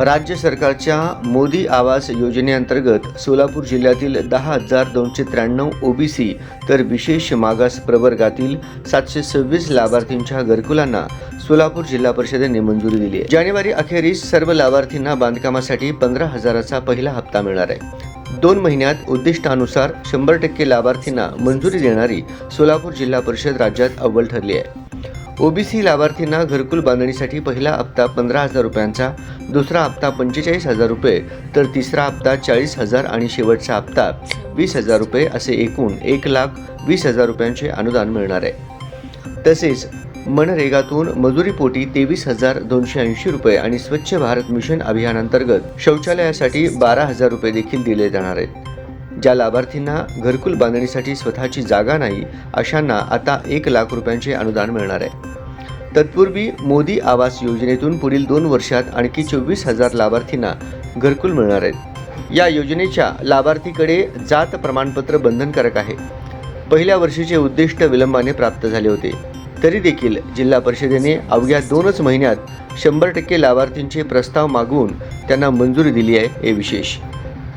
राज्य सरकारच्या मोदी आवास योजनेअंतर्गत सोलापूर जिल्ह्यातील दहा हजार दोनशे त्र्याण्णव ओबीसी तर विशेष मागास प्रवर्गातील सातशे सव्वीस लाभार्थींच्या घरकुलांना सोलापूर जिल्हा परिषदेने मंजुरी दिली आहे. जानेवारी अखेरीस सर्व लाभार्थींना बांधकामासाठी पंधरा हजाराचा पहिला हप्ता मिळणार आहे. दोन महिन्यात उद्दिष्टानुसार शंभर टक्के लाभार्थींना मंजुरी देणारी सोलापूर जिल्हा परिषद राज्यात अव्वल ठरली आहे. ओबीसी लाभार्थींना घरकुल बांधणीसाठी पहिला हप्ता पंधरा हजार रुपयांचा दुसरा हप्ता पंचेचाळीस हजार रुपये तर तिसरा हप्ता चाळीस हजार आणि शेवटचा हप्ता वीस हजार रुपये असे एकूण एक लाख वीस हजार रुपयांचे अनुदान मिळणार आहे. तसेच मनरेगातून मजुरीपोटी तेवीस हजार दोनशे ऐंशी रुपये आणि स्वच्छ भारत मिशन अभियानांतर्गत शौचालयासाठी बारा हजार रुपये देखील दिले जाणार आहेत. ज्या लाभार्थींना घरकुल बांधणीसाठी स्वतःची जागा नाही अशांना आता एक लाख रुपयांचे अनुदान मिळणार आहे. तत्पूर्वी मोदी आवास योजनेतून पुढील दोन वर्षात आणखी चोवीस हजार लाभार्थींना घरकुल मिळणार आहेत. या योजनेच्या लाभार्थीकडे जात प्रमाणपत्र बंधनकारक आहे. पहिल्या वर्षीचे उद्दिष्ट विलंबाने प्राप्त झाले होते. तरी देखील जिल्हा परिषदेने अवघ्या दोनच महिन्यात शंभर टक्के लाभार्थींचे प्रस्ताव मागवून त्यांना मंजुरी दिली आहे हे विशेष.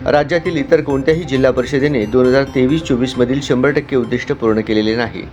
राज्यातील इतर कोणत्याही जिल्हा परिषदेने दोन हजार तेवीस चोवीसमधील शंभर टक्के उद्दिष्ट पूर्ण केलेले नाही.